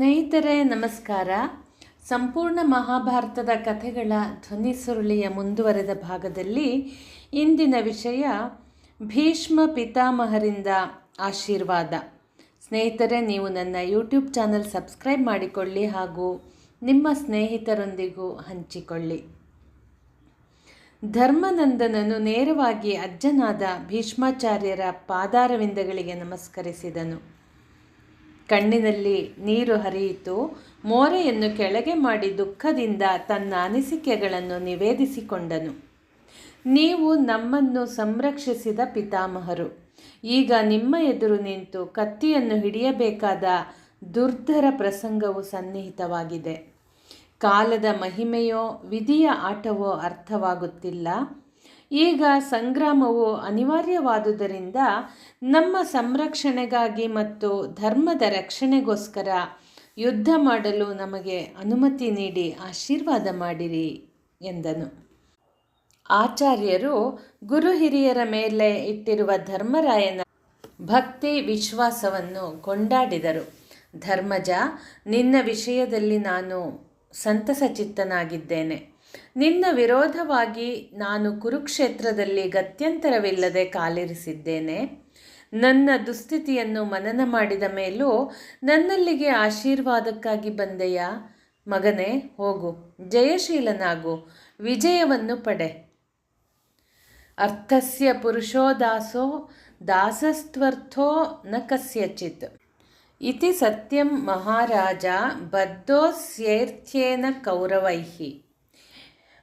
ಸ್ನೇಹಿತರೆ, ನಮಸ್ಕಾರ. ಸಂಪೂರ್ಣ ಮಹಾಭಾರತದ ಕಥೆಗಳ ಧ್ವನಿ ಸುರುಳಿಯ ಮುಂದುವರೆದ ಭಾಗದಲ್ಲಿ ಇಂದಿನ ವಿಷಯ ಭೀಷ್ಮ ಪಿತಾಮಹರಿಂದ ಆಶೀರ್ವಾದ. ಸ್ನೇಹಿತರೆ, ನೀವು ನನ್ನ ಯೂಟ್ಯೂಬ್ ಚಾನಲ್ ಸಬ್ಸ್ಕ್ರೈಬ್ ಮಾಡಿಕೊಳ್ಳಿ ಹಾಗೂ ನಿಮ್ಮ ಸ್ನೇಹಿತರೊಂದಿಗೂ ಹಂಚಿಕೊಳ್ಳಿ. ಧರ್ಮನಂದನನು ನೇರವಾಗಿ ಅಜ್ಜನಾದ ಭೀಷ್ಮಾಚಾರ್ಯರ ಪಾದಾರವಿಂದಗಳಿಗೆ ನಮಸ್ಕರಿಸಿದನು. ಕಣ್ಣಿನಲ್ಲಿ ನೀರು ಹರಿಯಿತು. ಮೋರೆಯನ್ನು ಕೆಳಗೆ ಮಾಡಿ ದುಃಖದಿಂದ ತನ್ನ ಅನಿಸಿಕೆಗಳನ್ನು ನಿವೇದಿಸಿಕೊಂಡನು. ನೀವು ನಮ್ಮನ್ನು ಸಂರಕ್ಷಿಸಿದ ಪಿತಾಮಹರು. ಈಗ ನಿಮ್ಮ ಎದುರು ನಿಂತು ಕತ್ತಿಯನ್ನು ಹಿಡಿಯಬೇಕಾದ ದುರ್ಧರ ಪ್ರಸಂಗವು ಸನ್ನಿಹಿತವಾಗಿದೆ. ಕಾಲದ ಮಹಿಮೆಯೋ, ವಿಧಿಯ ಆಟವೋ ಅರ್ಥವಾಗುತ್ತಿಲ್ಲ. ಈಗ ಸಂಗ್ರಾಮವು ಅನಿವಾರ್ಯವಾದುದರಿಂದ ನಮ್ಮ ಸಂರಕ್ಷಣೆಗಾಗಿ ಮತ್ತು ಧರ್ಮದ ರಕ್ಷಣೆಗೋಸ್ಕರ ಯುದ್ಧ ಮಾಡಲು ನಮಗೆ ಅನುಮತಿ ನೀಡಿ ಆಶೀರ್ವಾದ ಮಾಡಿರಿ ಎಂದನು. ಆಚಾರ್ಯರು ಗುರು ಹಿರಿಯರ ಮೇಲೆ ಇಟ್ಟಿರುವ ಧರ್ಮರಾಯನ ಭಕ್ತಿ ವಿಶ್ವಾಸವನ್ನು ಕೊಂಡಾಡಿದರು. ಧರ್ಮಜ, ನಿನ್ನ ವಿಷಯದಲ್ಲಿ ನಾನು ಸಂತಸ ಚಿತ್ತನಾಗಿದ್ದೇನೆ. ನಿನ್ನ ವಿರೋಧವಾಗಿ ನಾನು ಕುರುಕ್ಷೇತ್ರದಲ್ಲಿ ಗತ್ಯಂತರವಿಲ್ಲದೆ ಕಾಲಿರಿಸಿದ್ದೇನೆ. ನನ್ನ ದುಸ್ಥಿತಿಯನ್ನು ಮನನ ಮಾಡಿದ ಮೇಲೂ ನನ್ನಲ್ಲಿಗೆ ಆಶೀರ್ವಾದಕ್ಕಾಗಿ ಬಂದೆಯಾ? ಮಗನೇ, ಹೋಗು, ಜಯಶೀಲನಾಗು, ವಿಜಯವನ್ನು ಪಡೆ. ಅರ್ಥಸ್ಯ ಪುರುಷೋ ದಾಸೋ, ದಾಸಸ್ತ್ವರ್ಥೋ ನ ಕಸ್ಯಚಿತ್. ಇತಿ ಸತ್ಯಂ ಮಹಾರಾಜ ಬದ್ಧೋಸ್ಯೇರ್ಥ್ಯೇನ ಕೌರವೈಹಿ.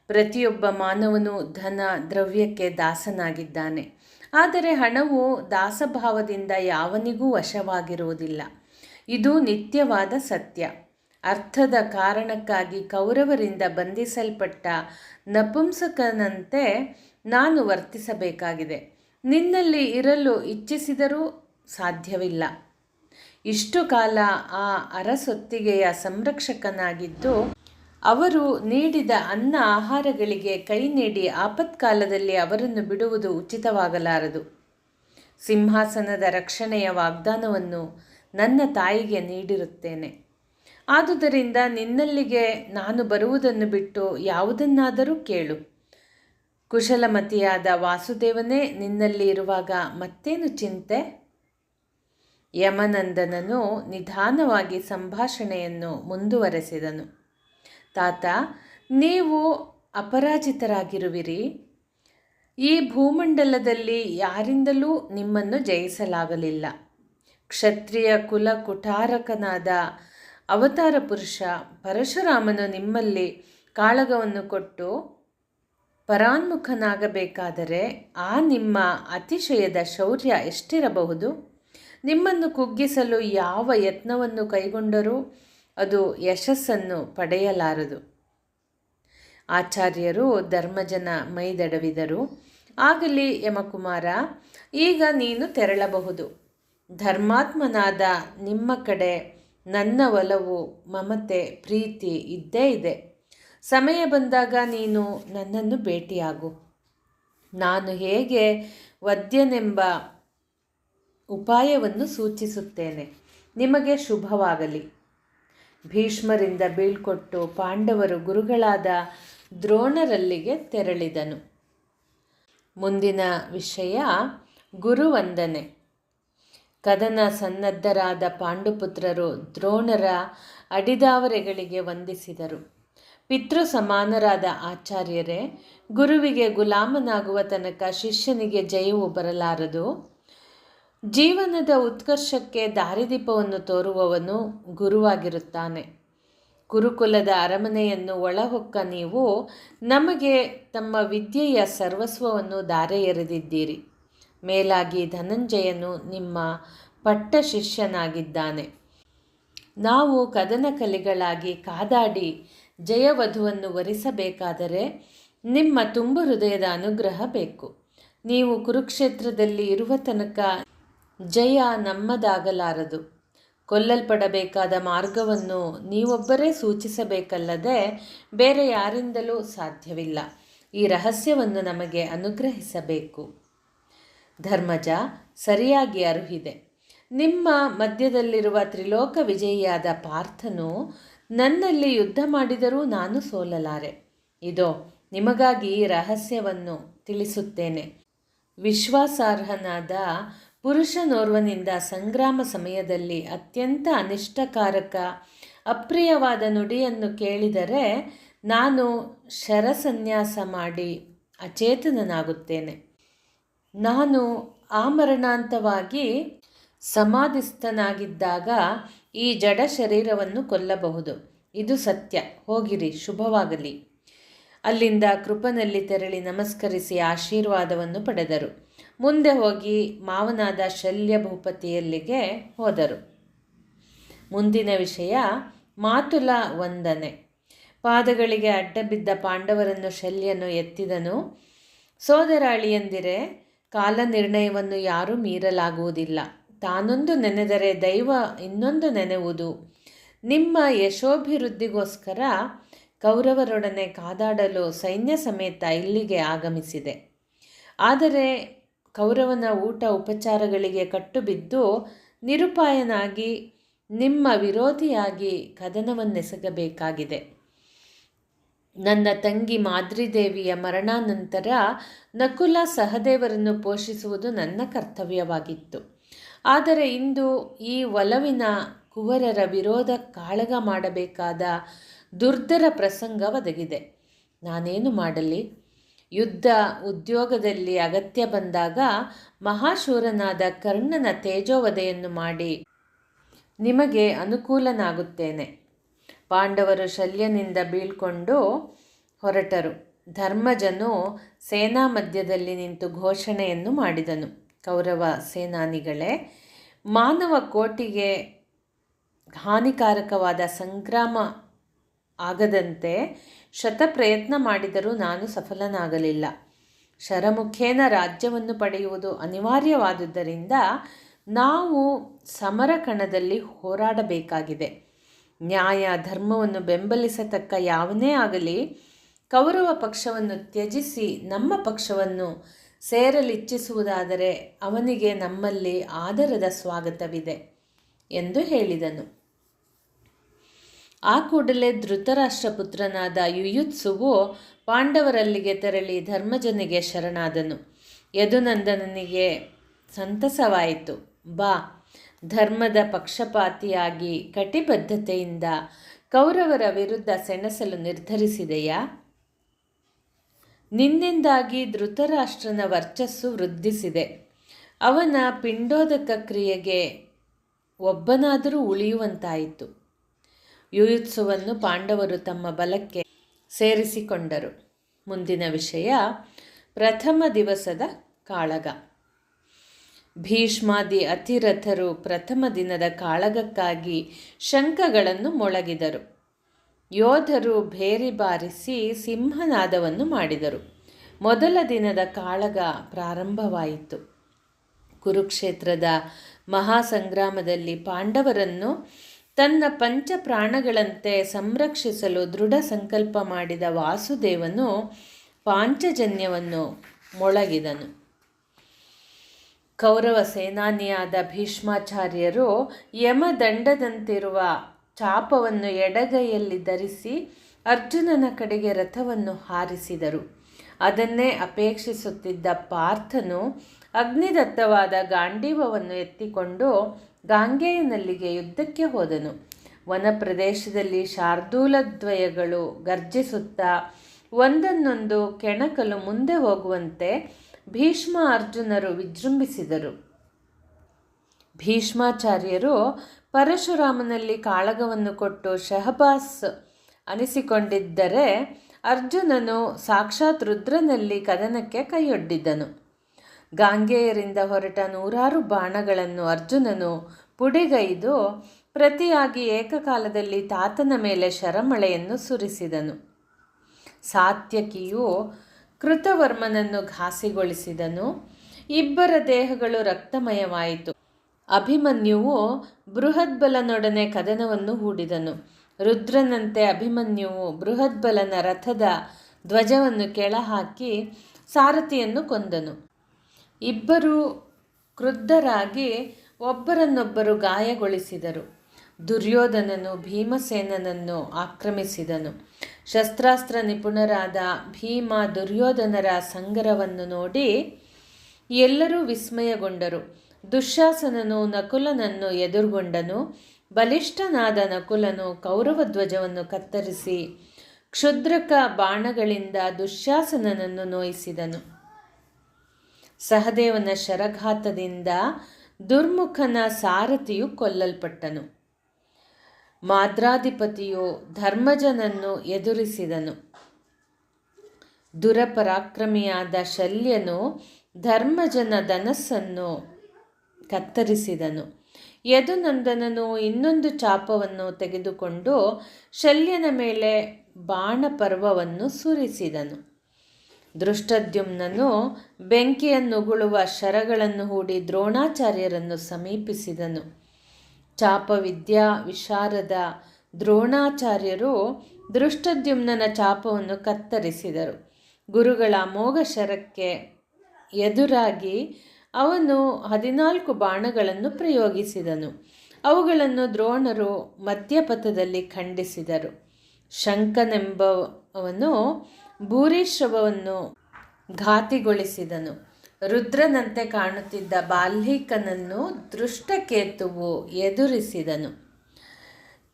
ಪ್ರತಿಯೊಬ್ಬ ಮಾನವನು ಧನ, ದ್ರವ್ಯಕ್ಕೆ ದಾಸನಾಗಿದ್ದಾನೆ. ಆದರೆ ಹಣವು ದಾಸಭಾವದಿಂದ ಯಾವನಿಗೂ ವಶವಾಗಿರುವುದಿಲ್ಲ. ಇದು ನಿತ್ಯವಾದ ಸತ್ಯ. ಅರ್ಥದ ಕಾರಣಕ್ಕಾಗಿ ಕೌರವರಿಂದ ಬಂಧಿಸಲ್ಪಟ್ಟ ನಪುಂಸಕನಂತೆ ನಾನು ವರ್ತಿಸಬೇಕಾಗಿದೆ. ನಿನ್ನಲ್ಲಿ ಇರಲು ಇಚ್ಛಿಸಿದರೂ ಸಾಧ್ಯವಿಲ್ಲ. ಇಷ್ಟು ಕಾಲ ಆ ಅರಸೊತ್ತಿಗೆಯ ಸಂರಕ್ಷಕನಾಗಿದ್ದು ಅವರು ನೀಡಿದ ಅನ್ನ ಆಹಾರಗಳಿಗೆ ಕೈ ನೀಡಿ ಆಪತ್ಕಾಲದಲ್ಲಿ ಅವರನ್ನು ಬಿಡುವುದು ಉಚಿತವಾಗಲಾರದು. ಸಿಂಹಾಸನದ ರಕ್ಷಣೆಯ ವಾಗ್ದಾನವನ್ನು ನನ್ನ ತಾಯಿಗೆ ನೀಡಿರುತ್ತೇನೆ. ಆದುದರಿಂದ ನಿನ್ನಲ್ಲಿಗೆ ನಾನು ಬರುವುದನ್ನು ಬಿಟ್ಟು ಯಾವುದನ್ನಾದರೂ ಕೇಳು. ಕುಶಲಮತಿಯಾದ ವಾಸುದೇವನೇ, ನಿನ್ನಲ್ಲಿ ಇರುವಾಗ ಮತ್ತೇನು ಚಿಂತೆ? ಯಮನಂದನನು ನಿಧಾನವಾಗಿ ಸಂಭಾಷಣೆಯನ್ನು ಮುಂದುವರೆಸಿದನು. ತಾತ, ನೀವು ಅಪರಾಜಿತರಾಗಿರುವಿರಿ. ಈ ಭೂಮಂಡಲದಲ್ಲಿ ಯಾರಿಂದಲೂ ನಿಮ್ಮನ್ನು ಜಯಿಸಲಾಗಲಿಲ್ಲ. ಕ್ಷತ್ರಿಯ ಕುಲ ಕುಟಾರಕನಾದ ಅವತಾರ ಪುರುಷ ಪರಶುರಾಮನು ನಿಮ್ಮಲ್ಲಿ ಕಾಳಗವನ್ನು ಕೊಟ್ಟು ಪರಾನ್ಮುಖನಾಗಬೇಕಾದರೆ ಆ ನಿಮ್ಮ ಅತಿಶಯದ ಶೌರ್ಯ ಎಷ್ಟಿರಬಹುದು? ನಿಮ್ಮನ್ನು ಕುಗ್ಗಿಸಲು ಯಾವ ಯತ್ನವನ್ನು ಕೈಗೊಂಡರೂ? ಅದು ಯಶಸ್ಸನ್ನು ಪಡೆಯಲಾರದು. ಆಚಾರ್ಯರು ಧರ್ಮಜನ ಮೈದಡವಿದರು. ಆಗಲಿ ಯಮಕುಮಾರ, ಈಗ ನೀನು ತೆರಳಬಹುದು. ಧರ್ಮಾತ್ಮನಾದ ನಿಮ್ಮ ಕಡೆ ನನ್ನ ಒಲವು, ಮಮತೆ, ಪ್ರೀತಿ ಇದ್ದೇ ಇದೆ. ಸಮಯ ಬಂದಾಗ ನೀನು ನನ್ನನ್ನು ಭೇಟಿಯಾಗು. ನಾನು ಹೇಗೆ ವದ್ಯನೆಂಬ ಉಪಾಯವನ್ನು ಸೂಚಿಸುತ್ತೇನೆ. ನಿಮಗೆ ಶುಭವಾಗಲಿ. ಭೀಷ್ಮರಿಂದ ಬೀಳ್ಕೊಟ್ಟು ಪಾಂಡವರು ಗುರುಗಳಾದ ದ್ರೋಣರಲ್ಲಿಗೆ ತೆರಳಿದನು. ಮುಂದಿನ ವಿಷಯ ಗುರುವಂದನೆ. ಕದನ ಸನ್ನದ್ಧರಾದ ಪಾಂಡುಪುತ್ರರು ದ್ರೋಣರ ಅಡಿದಾವರೆಗಳಿಗೆ ವಂದಿಸಿದರು. ಪಿತೃ ಸಮಾನರಾದ ಆಚಾರ್ಯರೇ, ಗುರುವಿಗೆ ಗುಲಾಮನಾಗುವ ತನಕ ಶಿಷ್ಯನಿಗೆ ಜಯವು ಬರಲಾರದು. ಜೀವನದ ಉತ್ಕರ್ಷಕ್ಕೆ ದಾರಿದೀಪವನ್ನು ತೋರುವವನು ಗುರುವಾಗಿರುತ್ತಾನೆ. ಗುರುಕುಲದ ಅರಮನೆಯನ್ನು ಒಳಹೊಕ್ಕ ನೀವು, ನಮಗೆ ತಮ್ಮ ವಿದ್ಯೆಯ ಸರ್ವಸ್ವವನ್ನು ದಾರೆ ಎರೆದಿದ್ದೀರಿ ಮೇಲಾಗಿ ಧನಂಜಯನು ನಿಮ್ಮ ಪಟ್ಟ ಶಿಷ್ಯನಾಗಿದ್ದಾನೆ ನಾವು ಕದನ ಕಲಿಗಳಾಗಿ ಕಾದಾಡಿ ಜಯವಧುವನ್ನು ವರಿಸಬೇಕಾದರೆ ನಿಮ್ಮ ತುಂಬು ಹೃದಯದ ಅನುಗ್ರಹ ಬೇಕು. ನೀವು ಕುರುಕ್ಷೇತ್ರದಲ್ಲಿ ಇರುವ ತನಕ ಜಯ ನಮ್ಮದಾಗಲಾರದು. ಕೊಲ್ಲಲ್ಪಡಬೇಕಾದ ಮಾರ್ಗವನ್ನು ನೀವೊಬ್ಬರೇ ಸೂಚಿಸಬೇಕಲ್ಲದೆ ಬೇರೆ ಯಾರಿಂದಲೂ ಸಾಧ್ಯವಿಲ್ಲ. ಈ ರಹಸ್ಯವನ್ನು ನಮಗೆ ಅನುಗ್ರಹಿಸಬೇಕು. ಧರ್ಮಜ ಸರಿಯಾಗಿ ಅರುಹಿದೆ. ನಿಮ್ಮ ಮಧ್ಯದಲ್ಲಿರುವ ತ್ರಿಲೋಕ ವಿಜಯಿಯಾದ ಪಾರ್ಥನು ನನ್ನಲ್ಲಿ ಯುದ್ಧ ಮಾಡಿದರೂ ನಾನು ಸೋಲಲಾರೆ. ಇದೋ, ನಿಮಗಾಗಿ ರಹಸ್ಯವನ್ನು ತಿಳಿಸುತ್ತೇನೆ. ವಿಶ್ವಾಸಾರ್ಹನಾದ ಪುರುಷನೋರ್ವನಿಂದ ಸಂಗ್ರಾಮ ಸಮಯದಲ್ಲಿ ಅತ್ಯಂತ ಅನಿಷ್ಟಕಾರಕ, ಅಪ್ರಿಯವಾದ ನುಡಿಯನ್ನು ಕೇಳಿದರೆ ನಾನು ಶರಸನ್ಯಾಸ ಮಾಡಿ ಅಚೇತನನಾಗುತ್ತೇನೆ. ನಾನು ಆಮರಣಾಂತವಾಗಿ ಸಮಾಧಿಸ್ಥನಾಗಿದ್ದಾಗ ಈ ಜಡ ಶರೀರವನ್ನು ಕೊಲ್ಲಬಹುದು. ಇದು ಸತ್ಯ. ಹೋಗಿರಿ, ಶುಭವಾಗಲಿ. ಅಲ್ಲಿಂದ ಕೃಪನಲ್ಲಿ ತೆರಳಿ ನಮಸ್ಕರಿಸಿ ಆಶೀರ್ವಾದವನ್ನು ಪಡೆದರು. ಮುಂದೆ ಹೋಗಿ ಮಾವನಾದ ಶಲ್ಯ ಭೂಪತಿಯಲ್ಲಿಗೆ ಹೋದರು. ಮುಂದಿನ ವಿಷಯ, ಮಾತುಲ ವಂದನೆ. ಪಾದಗಳಿಗೆ ಅಡ್ಡ ಬಿದ್ದ ಪಾಂಡವರನ್ನು ಶಲ್ಯನು ಎತ್ತಿದನು. ಸೋದರಾಳಿಯಂದಿರೆ ಕಾಲ ನಿರ್ಣಯವನ್ನು ಯಾರೂ ಮೀರಲಾಗುವುದಿಲ್ಲ. ತಾನೊಂದು ನೆನೆದರೆ ದೈವ ಇನ್ನೊಂದು ನೆನೆವುದು. ನಿಮ್ಮ ಯಶೋಭಿವೃದ್ಧಿಗೋಸ್ಕರ ಕೌರವರೊಡನೆ ಕಾದಾಡಲು ಸೈನ್ಯ ಸಮೇತ ಇಲ್ಲಿಗೆ ಆಗಮಿಸಿದೆ. ಆದರೆ ಕೌರವನ ಊಟ ಉಪಚಾರಗಳಿಗೆ ಕಟ್ಟುಬಿದ್ದು ನಿರುಪಾಯನಾಗಿ ನಿಮ್ಮ ವಿರೋಧಿಯಾಗಿ ಕದನವನ್ನೆಸಗಬೇಕಾಗಿದೆ. ನನ್ನ ತಂಗಿ ಮಾದ್ರಿದೇವಿಯ ಮರಣಾನಂತರ ನಕುಲ ಸಹದೇವರನ್ನು ಪೋಷಿಸುವುದು ನನ್ನ ಕರ್ತವ್ಯವಾಗಿತ್ತು. ಆದರೆ ಇಂದು ಈ ಒಲವಿನ ಕುವರರ ವಿರೋಧ ಕಾಳಗ ಮಾಡಬೇಕಾದ ದುರ್ಧರ ಪ್ರಸಂಗ ಒದಗಿದೆ. ನಾನೇನು ಮಾಡಲಿ? ಯುದ್ಧ ಉದ್ಯೋಗದಲ್ಲಿ ಅಗತ್ಯ ಬಂದಾಗ ಮಹಾಶೂರನಾದ ಕರ್ಣನ ತೇಜೋವಧೆಯನ್ನು ಮಾಡಿ. ನಿಮಗೆ ಅನುಕೂಲನಾಗುತ್ತೇನೆ. ಪಾಂಡವರು ಶಲ್ಯನಿಂದ ಬೀಳ್ಕೊಂಡು ಹೊರಟರು. ಧರ್ಮಜನು ಸೇನಾ ಮಧ್ಯದಲ್ಲಿ ನಿಂತು ಘೋಷಣೆಯನ್ನು ಮಾಡಿದನು. ಕೌರವ ಸೇನಾನಿಗಳೇ, ಮಾನವ ಕೋಟಿಗೆ ಹಾನಿಕಾರಕವಾದ ಸಂಗ್ರಾಮ ಆಗದಂತೆ ಶತಪ್ರಯತ್ನ ಮಾಡಿದರೂ ನಾನು ಸಫಲನಾಗಲಿಲ್ಲ. ಶರಮುಖೇನ ರಾಜ್ಯವನ್ನು ಪಡೆಯುವುದು ಅನಿವಾರ್ಯವಾದುದರಿಂದ ನಾವು ಸಮರ ಕಣದಲ್ಲಿ ಹೋರಾಡಬೇಕಾಗಿದೆ. ನ್ಯಾಯ, ಧರ್ಮವನ್ನು ಬೆಂಬಲಿಸತಕ್ಕ ಯಾವನೇ ಆಗಲಿ, ಕೌರವ ಪಕ್ಷವನ್ನು ತ್ಯಜಿಸಿ ನಮ್ಮ ಪಕ್ಷವನ್ನು ಸೇರಲಿಚ್ಛಿಸುವುದಾದರೆ ಅವನಿಗೆ ನಮ್ಮಲ್ಲಿ ಆದರದ ಸ್ವಾಗತವಿದೆ ಎಂದು ಹೇಳಿದನು. ಆ ಕೂಡಲೇ ಧೃತರಾಷ್ಟ್ರಪುತ್ರನಾದ ಯುಯುತ್ಸುವು ಪಾಂಡವರಲ್ಲಿಗೆ ತೆರಳಿ ಧರ್ಮಜನಿಗೆ ಶರಣಾದನು. ಯದುನಂದನನಿಗೆ ಸಂತಸವಾಯಿತು. ಬಾ, ಧರ್ಮದ ಪಕ್ಷಪಾತಿಯಾಗಿ ಕಟಿಬದ್ಧತೆಯಿಂದ ಕೌರವರ ವಿರುದ್ಧ ಸೆಣಸಲು ನಿರ್ಧರಿಸಿದೆಯಾ? ನಿನ್ನಿಂದಾಗಿ ಧೃತರಾಷ್ಟ್ರನ ವರ್ಚಸ್ಸು ವೃದ್ಧಿಸಿದೆ. ಅವನ ಪಿಂಡೋದಕ ಕ್ರಿಯೆಗೆ ಒಬ್ಬನಾದರೂ ಉಳಿಯುವಂತಾಯಿತು. ಯುಯುತ್ಸುವನ್ನು ಪಾಂಡವರು ತಮ್ಮ ಬಲಕ್ಕೆ ಸೇರಿಸಿಕೊಂಡರು. ಮುಂದಿನ ವಿಷಯ, ಪ್ರಥಮ ದಿವಸದ ಕಾಳಗ. ಭೀಷ್ಮಾದಿ ಅತಿರಥರು ಪ್ರಥಮ ದಿನದ ಕಾಳಗಕ್ಕಾಗಿ ಶಂಖಗಳನ್ನು ಮೊಳಗಿದರು. ಯೋಧರು ಭೇರಿ ಬಾರಿಸಿ ಸಿಂಹನಾದವನ್ನು ಮಾಡಿದರು. ಮೊದಲ ದಿನದ ಕಾಳಗ ಪ್ರಾರಂಭವಾಯಿತು. ಕುರುಕ್ಷೇತ್ರದ ಮಹಾಸಂಗ್ರಾಮದಲ್ಲಿ ಪಾಂಡವರನ್ನು ತನ್ನ ಪಂಚ ಪ್ರಾಣಗಳಂತೆ ಸಂರಕ್ಷಿಸಲು ದೃಢ ಸಂಕಲ್ಪ ಮಾಡಿದ ವಾಸುದೇವನು ಪಾಂಚಜನ್ಯವನ್ನು ಮೊಳಗಿದನು. ಕೌರವ ಸೇನಾನಿಯಾದ ಭೀಷ್ಮಾಚಾರ್ಯರು ಯಮದಂಡದಂತಿರುವ ಚಾಪವನ್ನು ಎಡಗೈಯಲ್ಲಿ ಧರಿಸಿ ಅರ್ಜುನನ ಕಡೆಗೆ ರಥವನ್ನು ಹಾರಿಸಿದರು. ಅದನ್ನೇ ಅಪೇಕ್ಷಿಸುತ್ತಿದ್ದ ಪಾರ್ಥನು ಅಗ್ನಿದತ್ತವಾದ ಗಾಂಡೀವವನ್ನು ಎತ್ತಿಕೊಂಡು ಗಾಂಗೇಯನಲ್ಲಿಗೆ ಯುದ್ಧಕ್ಕೆ ಹೋದನು. ವನ ಪ್ರದೇಶದಲ್ಲಿ ಶಾರ್ದೂಲದ್ವಯಗಳು ಗರ್ಜಿಸುತ್ತಾ ಒಂದನ್ನೊಂದು ಕೆಣಕಲು ಮುಂದೆ ಹೋಗುವಂತೆ ಭೀಷ್ಮ ಅರ್ಜುನರು ವಿಜೃಂಭಿಸಿದರು. ಭೀಷ್ಮಾಚಾರ್ಯರು ಪರಶುರಾಮನಲ್ಲಿ ಕಾಳಗವನ್ನು ಕೊಟ್ಟು ಶಹಬಾಸ್ ಅನಿಸಿಕೊಂಡಿದ್ದರೆ ಅರ್ಜುನನು ಸಾಕ್ಷಾತ್ ರುದ್ರನಲ್ಲಿ ಕದನಕ್ಕೆ ಕೈಯೊಡ್ಡಿದ್ದನು ಗಾಂಗೇಯರಿಂದ ಹೊರಟ ನೂರಾರು ಬಾಣಗಳನ್ನು ಅರ್ಜುನನು ಪುಡಿಗೈದು ಪ್ರತಿಯಾಗಿ ಏಕಕಾಲದಲ್ಲಿ ತಾತನ ಮೇಲೆ ಶರಮಳೆಯನ್ನು ಸುರಿಸಿದನು. ಸಾತ್ಯಕಿಯು ಕೃತವರ್ಮನನ್ನು ಘಾಸಿಗೊಳಿಸಿದನು. ಇಬ್ಬರ ದೇಹಗಳು ರಕ್ತಮಯವಾಯಿತು. ಅಭಿಮನ್ಯುವು ಬೃಹದ್ಬಲನೊಡನೆ ಕದನವನ್ನು ಹೂಡಿದನು. ರುದ್ರನಂತೆ ಅಭಿಮನ್ಯುವು ಬೃಹದ್ಬಲನ ರಥದ ಧ್ವಜವನ್ನು ಕೆಳಹಾಕಿ ಸಾರಥಿಯನ್ನು ಕೊಂದನು. ಇಬ್ಬರು ಕ್ರುದ್ಧರಾಗಿ ಒಬ್ಬರನ್ನೊಬ್ಬರು ಗಾಯಗೊಳಿಸಿದರು. ದುರ್ಯೋಧನನು ಭೀಮಸೇನನನ್ನು ಆಕ್ರಮಿಸಿದನು. ಶಸ್ತ್ರಾಸ್ತ್ರ ನಿಪುಣರಾದ ಭೀಮ ದುರ್ಯೋಧನರ ಸಂಗರವನ್ನು ನೋಡಿ ಎಲ್ಲರೂ ವಿಸ್ಮಯಗೊಂಡರು. ದುಶ್ಯಾಸನನು ನಕುಲನನ್ನು ಎದುರುಗೊಂಡನು. ಬಲಿಷ್ಠನಾದ ನಕುಲನು ಕೌರವ ಧ್ವಜವನ್ನು ಕತ್ತರಿಸಿ ಕ್ಷುದ್ರಕ ಬಾಣಗಳಿಂದ ದುಶ್ಯಾಸನನನ್ನು ನೋಯಿಸಿದನು. ಸಹದೇವನ ಶರಘಾತದಿಂದ ದುರ್ಮುಖನ ಸಾರಥಿಯು ಕೊಲ್ಲಲ್ಪಟ್ಟನು. ಮಾದ್ರಾಧಿಪತಿಯು ಧರ್ಮಜನನ್ನು ಎದುರಿಸಿದನು. ದುರಪರಾಕ್ರಮಿಯಾದ ಶಲ್ಯನು ಧರ್ಮಜನ ಧನಸ್ಸನ್ನು ಕತ್ತರಿಸಿದನು. ಯದುನಂದನನು ಇನ್ನೊಂದು ಚಾಪವನ್ನು ತೆಗೆದುಕೊಂಡು ಶಲ್ಯನ ಮೇಲೆ ಬಾಣಪರ್ವವನ್ನು ಸುರಿಸಿದನು. ದೃಷ್ಟದ್ಯುಮ್ನನು ಬೆಂಕಿಯನ್ನುಗುಳುವ ಶರಗಳನ್ನು ಹೂಡಿ ದ್ರೋಣಾಚಾರ್ಯರನ್ನು ಸಮೀಪಿಸಿದನು. ಚಾಪವಿದ್ಯಾ ವಿಶಾರದ ದ್ರೋಣಾಚಾರ್ಯರು ದೃಷ್ಟದ್ಯುಮ್ನನ ಚಾಪವನ್ನು ಕತ್ತರಿಸಿದರು. ಗುರುಗಳ ಮೋಘ ಶರಕ್ಕೆ ಎದುರಾಗಿ ಅವನು ಹದಿನಾಲ್ಕು ಬಾಣಗಳನ್ನು ಪ್ರಯೋಗಿಸಿದನು. ಅವುಗಳನ್ನು ದ್ರೋಣರು ಮಧ್ಯಪಥದಲ್ಲಿ ಖಂಡಿಸಿದರು. ಶಂಕನೆಂಬವನು ಭೂರಿಶ್ರವವನ್ನು ಘಾತಿಗೊಳಿಸಿದನು. ರುದ್ರನಂತೆ ಕಾಣುತ್ತಿದ್ದ ಬಾಲ್ಹಿಕನನ್ನು ದೃಷ್ಟಕೇತುವು ಎದುರಿಸಿದನು.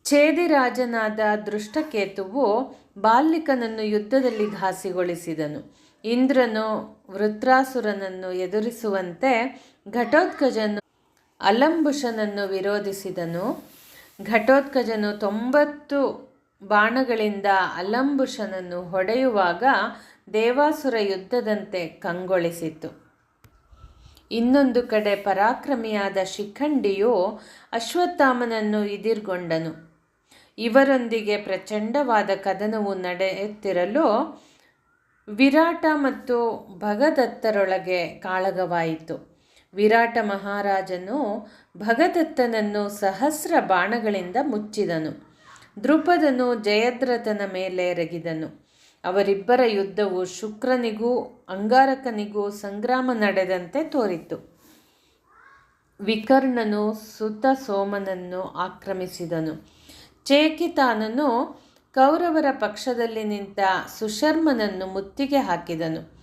ಛೇದಿರಾಜನಾದ ದೃಷ್ಟಕೇತುವು ಬಾಲ್ಯಿಕನನ್ನು ಯುದ್ಧದಲ್ಲಿ ಘಾಸಿಗೊಳಿಸಿದನು. ಇಂದ್ರನು ವೃತ್ರಾಸುರನನ್ನು ಎದುರಿಸುವಂತೆ ಘಟೋತ್ಕಜನು ಅಲಂಬುಷನನ್ನು ವಿರೋಧಿಸಿದನು. ಘಟೋತ್ಕಜನು ತೊಂಬತ್ತು ಬಾಣಗಳಿಂದ ಅಲಂಬುಷನನ್ನು ಹೊಡೆಯುವಾಗ ದೇವಾಸುರ ಯುದ್ಧದಂತೆ ಕಂಗೊಳಿಸಿತು. ಇನ್ನೊಂದು ಕಡೆ ಪರಾಕ್ರಮಿಯಾದ ಶಿಖಂಡಿಯು ಅಶ್ವತ್ಥಾಮನನ್ನು ಇದಿರ್ಗೊಂಡನು ಇವರೊಂದಿಗೆ ಪ್ರಚಂಡವಾದ ಕದನವು ನಡೆಯುತ್ತಿರಲು ವಿರಾಟ ಮತ್ತು ಭಗದತ್ತರೊಳಗೆ ಕಾಳಗವಾಯಿತು. ವಿರಾಟ ಮಹಾರಾಜನು ಭಗದತ್ತನನ್ನು ಸಹಸ್ರ ಬಾಣಗಳಿಂದ ಮುಚ್ಚಿದನು. ದೃಪದನು ಜಯದ್ರಥನ ಮೇಲೆ ಎರಗಿದನು. ಅವರಿಬ್ಬರ ಯುದ್ಧವು ಶುಕ್ರನಿಗೂ ಅಂಗಾರಕನಿಗೂ ಸಂಗ್ರಾಮ ನಡೆದಂತೆ ತೋರಿತು. ವಿಕರ್ಣನು ಸುತ ಸೋಮನನ್ನು ಆಕ್ರಮಿಸಿದನು. ಚೇಕಿತಾನನು ಕೌರವರ ಪಕ್ಷದಲ್ಲಿ ನಿಂತ ಸುಶರ್ಮನನ್ನು ಮುತ್ತಿಗೆ ಹಾಕಿದನು.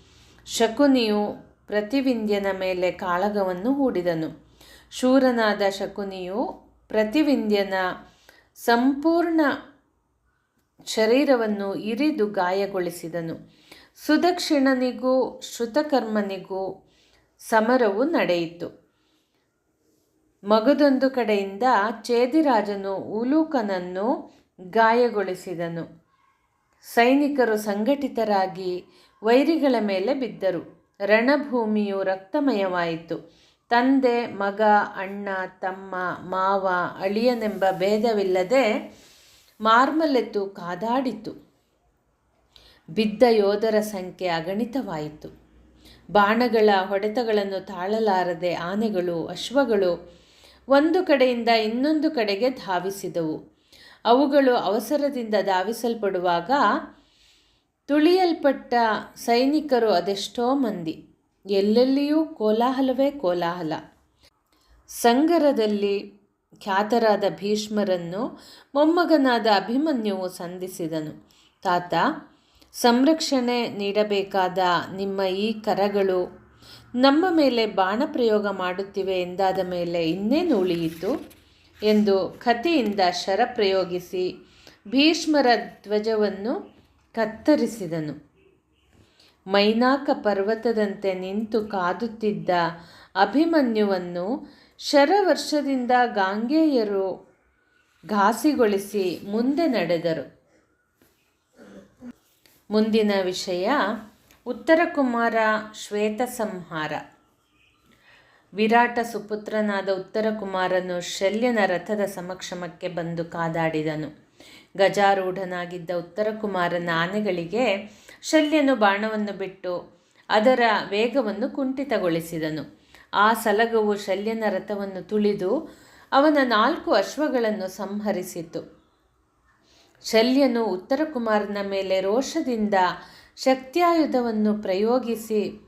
ಶಕುನಿಯು ಪ್ರತಿವಿಂದ್ಯನ ಮೇಲೆ ಕಾಳಗವನ್ನು ಹೂಡಿದನು. ಶೂರನಾದ ಶಕುನಿಯು ಪ್ರತಿವಿಂದ್ಯನ ಸಂಪೂರ್ಣ ಶರೀರವನ್ನು ಇರಿದು ಗಾಯಗೊಳಿಸಿದನು. ಸುದಕ್ಷಿಣನಿಗೂ ಶ್ರುತಕರ್ಮನಿಗೂ ಸಮರವು ನಡೆಯಿತು. ಮಗದೊಂದು ಕಡೆಯಿಂದ ಚೇದಿರಾಜನು ಉಲೂಕನನ್ನು ಗಾಯಗೊಳಿಸಿದನು. ಸೈನಿಕರು ಸಂಘಟಿತರಾಗಿ ವೈರಿಗಳ ಮೇಲೆ ಬಿದ್ದರು. ರಣಭೂಮಿಯು ರಕ್ತಮಯವಾಯಿತು. ತಂದೆ, ಮಗ, ಅಣ್ಣ, ತಮ್ಮ, ಮಾವ, ಅಳಿಯನೆಂಬ ಭೇದವಿಲ್ಲದೆ ಮಾರ್ಮಲೆತ್ತು ಕಾದಾಡಿತು. ಬಿದ್ದ ಯೋಧರ ಸಂಖ್ಯೆ ಅಗಣಿತವಾಯಿತು. ಬಾಣಗಳ ಹೊಡೆತಗಳನ್ನು ತಾಳಲಾರದೆ ಆನೆಗಳು, ಅಶ್ವಗಳು ಒಂದು ಕಡೆಯಿಂದ ಇನ್ನೊಂದು ಕಡೆಗೆ ಧಾವಿಸಿದವು. ಅವುಗಳು ಅವಸರದಿಂದ ಧಾವಿಸಲ್ಪಡುವಾಗ ತುಳಿಯಲ್ಪಟ್ಟ ಸೈನಿಕರು ಅದೆಷ್ಟೋ ಮಂದಿ. ಎಲ್ಲೆಲ್ಲಿಯೂ ಕೋಲಾಹಲವೇ ಕೋಲಾಹಲ. ಸಂಗರದಲ್ಲಿ ಖ್ಯಾತರಾದ ಭೀಷ್ಮರನ್ನು ಮೊಮ್ಮಗನಾದ ಅಭಿಮನ್ಯುವು ಸಂಧಿಸಿದನು. ತಾತ, ಸಂರಕ್ಷಣೆ ನೀಡಬೇಕಾದ ನಿಮ್ಮ ಈ ಕರಗಳು ನಮ್ಮ ಮೇಲೆ ಬಾಣ ಪ್ರಯೋಗ ಮಾಡುತ್ತಿವೆ ಎಂದಾದ ಮೇಲೆ ಇನ್ನೇನು ಉಳಿಯಿತು? ಎಂದು ಕಥೆಯಿಂದ ಶರ ಪ್ರಯೋಗಿಸಿ ಭೀಷ್ಮರ ಧ್ವಜವನ್ನು ಕತ್ತರಿಸಿದನು. ಮೈನಾಕ ಪರ್ವತದಂತೆ ನಿಂತು ಕಾದುತ್ತಿದ್ದ ಅಭಿಮನ್ಯುವನ್ನು ಶರವರ್ಷದಿಂದ ಗಾಂಗೆಯರು ಘಾಸಿಗೊಳಿಸಿ ಮುಂದೆ ನಡೆದರು. ಮುಂದಿನ ವಿಷಯ, ಉತ್ತರಕುಮಾರ ಶ್ವೇತ ಸಂಹಾರ ವಿರಾಟ ಸುಪುತ್ರನಾದ ಉತ್ತರಕುಮಾರನು ಶಲ್ಯನ ರಥದ ಸಮಕ್ಷಮಕ್ಕೆ ಬಂದು ಕಾದಾಡಿದನು. ಗಜಾರೂಢನಾಗಿದ್ದ ಉತ್ತರಕುಮಾರನ ಆನೆಗಳಿಗೆ ಶಲ್ಯನು ಬಾಣವನ್ನು ಬಿಟ್ಟು ಅದರ ವೇಗವನ್ನು ಕುಂಠಿತಗೊಳಿಸಿದನು. ಆ ಸಲಗವು ಶಲ್ಯನ ರಥವನ್ನು ತುಳಿದು ಅವನ ನಾಲ್ಕು ಅಶ್ವಗಳನ್ನು ಸಂಹರಿಸಿತು. ಶಲ್ಯನು ಉತ್ತರ ಕುಮಾರನ ಮೇಲೆ ರೋಷದಿಂದ ಶಕ್ತಿಯಾಯುಧವನ್ನು ಪ್ರಯೋಗಿಸಿ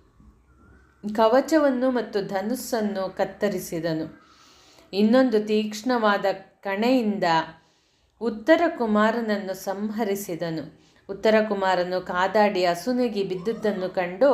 ಕವಚವನ್ನು ಮತ್ತು ಧನುಸ್ಸನ್ನು ಕತ್ತರಿಸಿದನು. ಇನ್ನೊಂದು ತೀಕ್ಷ್ಣವಾದ ಕಣೆಯಿಂದ ಉತ್ತರ ಕುಮಾರನನ್ನು ಸಂಹರಿಸಿದನು. ಉತ್ತರ ಕುಮಾರನು ಕಾದಾಡಿ ಅಸುನೀಗಿ ಬಿದ್ದುದನ್ನು ಕಂಡು